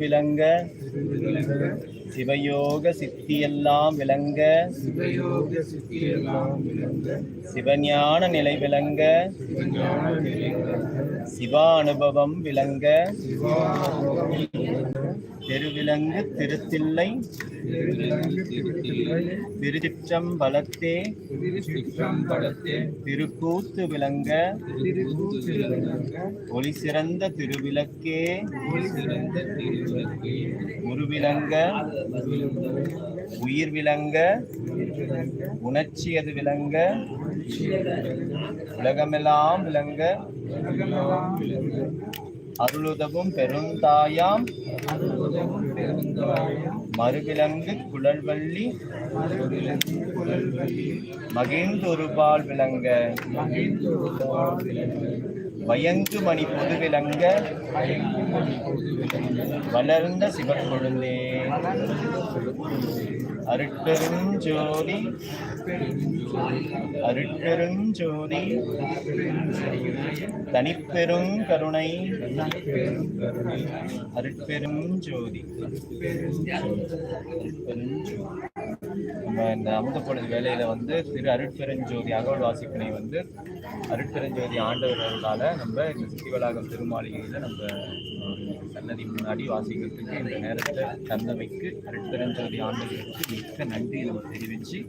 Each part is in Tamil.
விளங்க சிவயோக சித்தியெல்லாம் விளங்க சிவஞான நிலை விளங்க சிவஞான சிவா அனுபவம் விளங்க திருவிலங்கு திருத்தில்லை. திருச்சம் திருத்தில்லை திருச்சிற்றம்பலத்தே. திருக்கூத்து விளங்க. ஒளி சிறந்த திருவிளக்கே. உருவிலங்க உயிர் விளங்க உணர்ச்சியது விளங்க உலகமெல்லாம் விளங்க. உலகமெல்லாம் விளங்க. அருளுதவும் பெருந்தாயாம். மறுவிலங்கு குழல்வள்ளி மறுவிலங்கு குழல்வழி மகிழ்ந்தொருபால் விளங்க மகிழ்ந்தொருபால் விளங்க வயங்கு மணி பொது விளங்க வளர்ந்த சிவக்கொழுந்தே. அருட்பெருஞ்சோதி. அருட்பெருஞ்சோதி. தனிப்பெரும் கருணை அருட்பெருஞ்சோதி. அருட்பெருஞ்சோதி. நம்ம இந்த அமுதப்பொழுது வேலையில வந்து திரு அருட்பெருஞ்சோதி அகவல் வாசிப்பினை வந்து அருட்பெருஞ்சோதி ஆண்டவர்களால் நம்ம இந்த சித்தி வளாகம் திருமாளிகையில் நம்ம சன்னதி முன்னாடி வாசிக்கிறதுக்கு இந்த நேரத்தை தந்தமைக்கு அருட்பெருஞ்சோதி ஆண்டவர்களுக்கு மிக்க நன்றி நம்ம தெரிவித்து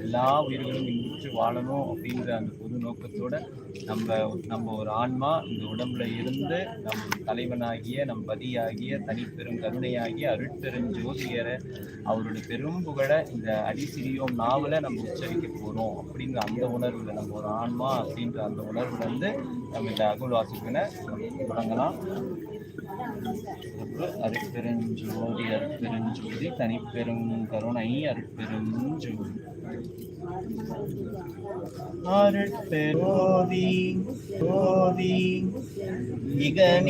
எல்லா உயிர்களும் இங்குற்று வாழணும் அப்படின்ற அந்த பொது நோக்கத்தோட நம்ம நம்ம ஒரு ஆன்மா இந்த உடம்புல இருந்து நம் தலைவனாகிய நம் பதியாகிய தனிப்பெரும் கருணையாகிய அருட்பெருஞ்சோதியரை அவருடைய பெரும் புகழை இந்த சிரியோம் நாவல நம்ம உச்சரிக்க போறோம் அப்படிங்கிற அந்த உணர்வுல நம்ம ஒரு ஆன்மா அப்படின்ற அந்த உணர்வுல இருந்து நம்ம இந்த அகுல் வாசிப்பினை தொடங்கலாம். சிறப்பு அருட்பெருஞ்சோதி அருட்பெருஞ்சோதி தனிப்பெரும் கருணை அருட்பெருஞ்சோதி அருட்பெரோதி ஜோதி இகனி